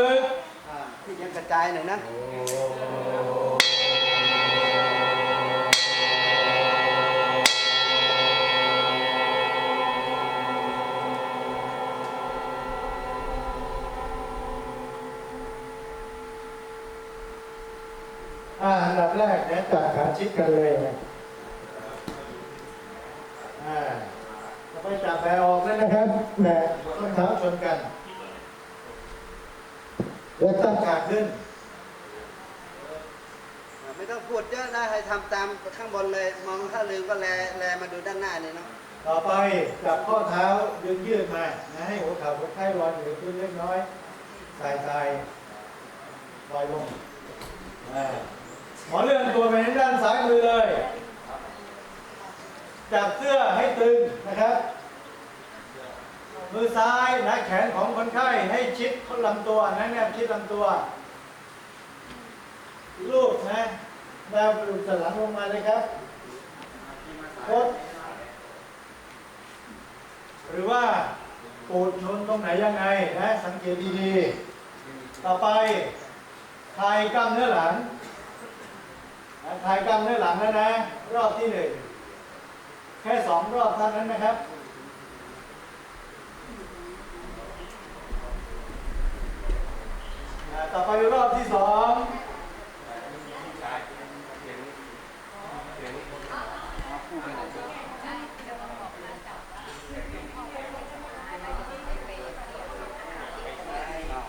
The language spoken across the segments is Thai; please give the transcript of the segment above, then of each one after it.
ลึกอ่าที่ยังกระจายหน่อยนะ อ่าอันดับแรกเนี่ยจับขาชิดกันเลยนะอ่าจะไปจับแบออกเลยนะครับแบต้นเท้าชนกัน แล้วตั้งขาขึ้นอ่าไม่ต้องพูดเยอะนะให้ทำตามข้างบนเลย มองถ้าลืมก็แลแลมาดูด้านหน้านี่เนาะต่อไปจับข้อเท้ายืดยืดมานะให้หัวเข่าคนไข้ลอยอยู่ในพื้นเล็กน้อยสายสายลอยลงอ่าหมอเลื่อนตัวไปทางด้านซ้ายมือเลย จับเสื้อให้ตึงนะครับ มือซ้ายนะแขนของคนไข้ให้ชิดลำตัวนะแนบชิดลำตัว ลูกนะดาวกระดูกสันหลังลงมาเลยครับกดหรือว่าปูดชนตรงไหนยังไงนะสังเกตดีๆ ต่อไปคลายกล้ามเนื้อหลังนะคลายกล้ามเนื้อหลังแล้วนะ รอบที่หนึ่งแค่สองรอบเท่านั้นนะครับ อ่า ต่อไปรอบที่สอง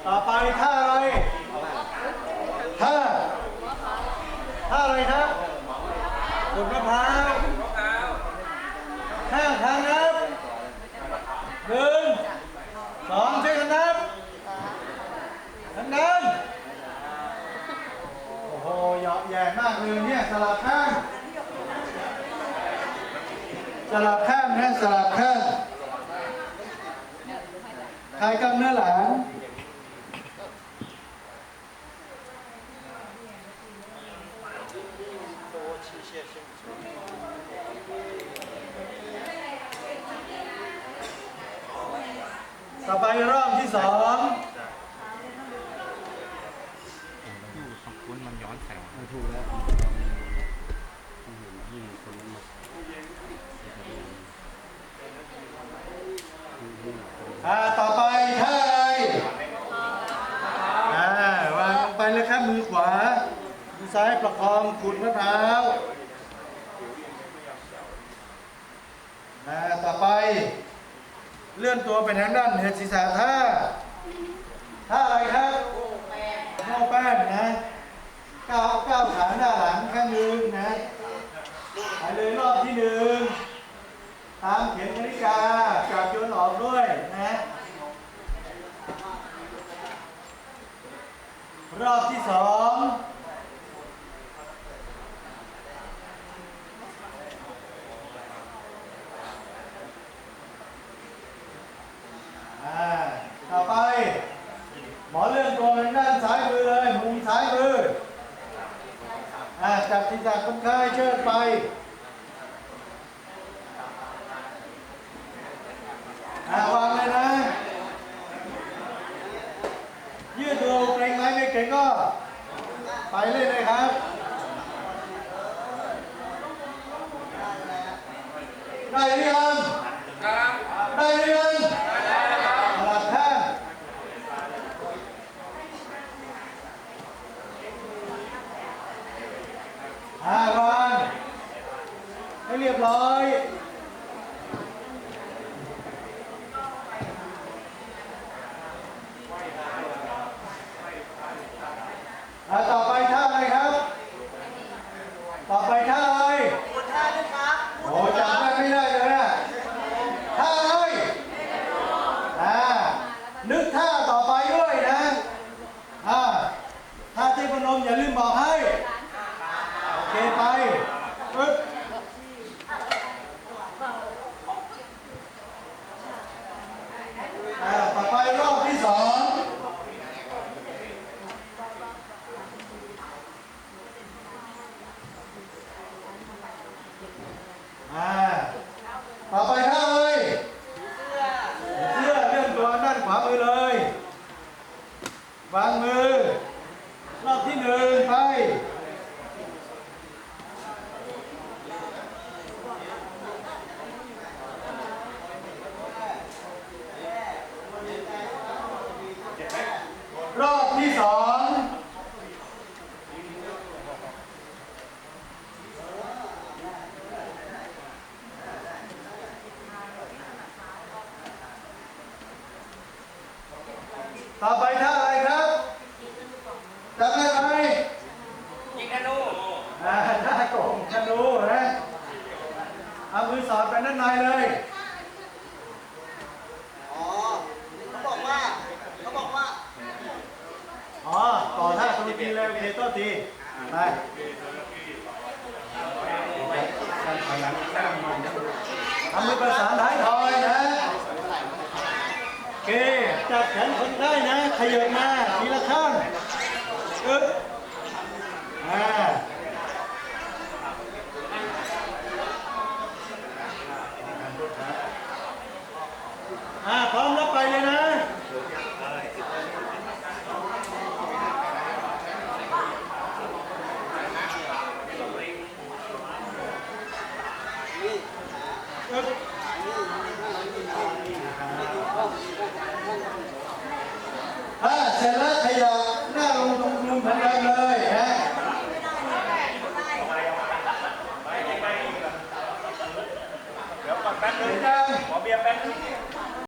ต่อไปถ้าท่าอะไรครับขุดมะพร้าวห้าครั้งนับหนึ่งสองช่วยกันนับดังๆโอ้โหเหยาะแย่มากเลยเนี่ยสลับข้าง สลับข้างนะสลับข้างคลายกล้ามเนื้อหลังต่อไปรอบที่สองคุ้นมันย้อนแสงถูกแล้ว อ่าต่อไปท่าอะไรอ่าวางลงไปเลยครับมือขวามือซ้ายประคองขุดมะพร้าวอ่าต่อไป เลื่อนตัวไปทางด้านเหตุศีรษะท่าท่าอะไรครับโม่แป้งนะก้าวก้าวขาหน้าหลังข้างหนึ่งนะ ไปเลยรอบที่หนึ่ง ตามเข็มนาฬิกาจับโยนออกด้วยนะ รอบที่สองอ่าต่อไป หมอเลื่อนตัวไปด้านซ้ายมือเลยมุมซ้ายมืออ่า จับศีรษะคนไข้เชิดไป อาวางเลยนะ ยืดตัวเกรงไหมไม่เกรงก็ ไปเลยเลยครับได้หรือยัง Ah. ต่อไปท่าอะไรครับจำได้ไหมยิงธนูอ่าท่าโกงธนูนะเอามือสอดไปด้านในเลย อ๋อเขาบอกว่าเขาบอกว่า อ๋อ ต่อท่าตัวทีเลยโอเคตัวทีไปทำมือประสานท้ายทอยนะโอ เคจับแขนคนได้นะ ขยับมาทีละข้างอึ๊บอ่าอ่า แต่ละขยะหน้าลงทุนลุงพันกัเลยนะเดี๋ยวปั๊นแป๊บนึงขอเบียร์แป๊บนึง